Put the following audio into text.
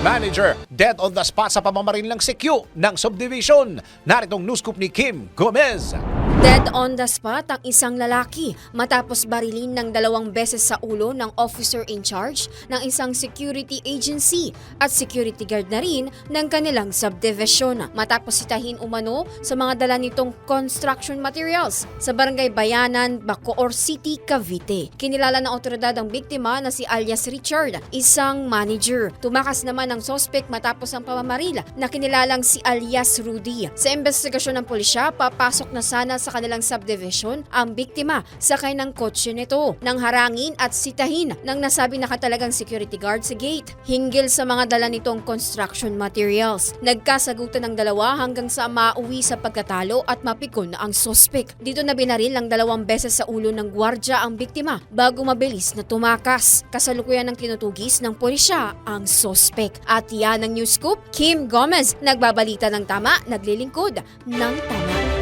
Manager, dead on the spot sa pamamaril ng CQ ng subdivision. Naritong news scoop ni Kim Gomez. Dead on the spot ang isang lalaki matapos barilin ng dalawang beses sa ulo ng officer in charge ng isang security agency at security guard na rin ng kanilang subdivision. Matapos sitahin umano sa mga dala nitong construction materials sa barangay Bayanan, Bacoor City, Cavite. Kinilala ng otoridad ang biktima na si alias Richard, isang manager. Tumakas naman ang sospek matapos ang pamamaril na kinilalang si alias Rudy. Sa investigasyon ng pulisya, papasok na sana sa kanilang subdivision ang biktima sakay ng kotse nito nang harangin at sitahin ng nasabi nakatalagang security guard sa gate hinggil sa mga dala nitong construction materials. Nagkasagutan ng dalawa hanggang sa mauwi sa pagkatalo at mapikon ang sospek. Dito na binaril ng dalawang beses sa ulo ng gwardya ang biktima bago mabilis na tumakas. Kasalukuyan ng tinutugis ng pulisya ang sospek. At yan ang news scoop, Kim Gomez, nagbabalita ng tama, naglilingkod ng tama.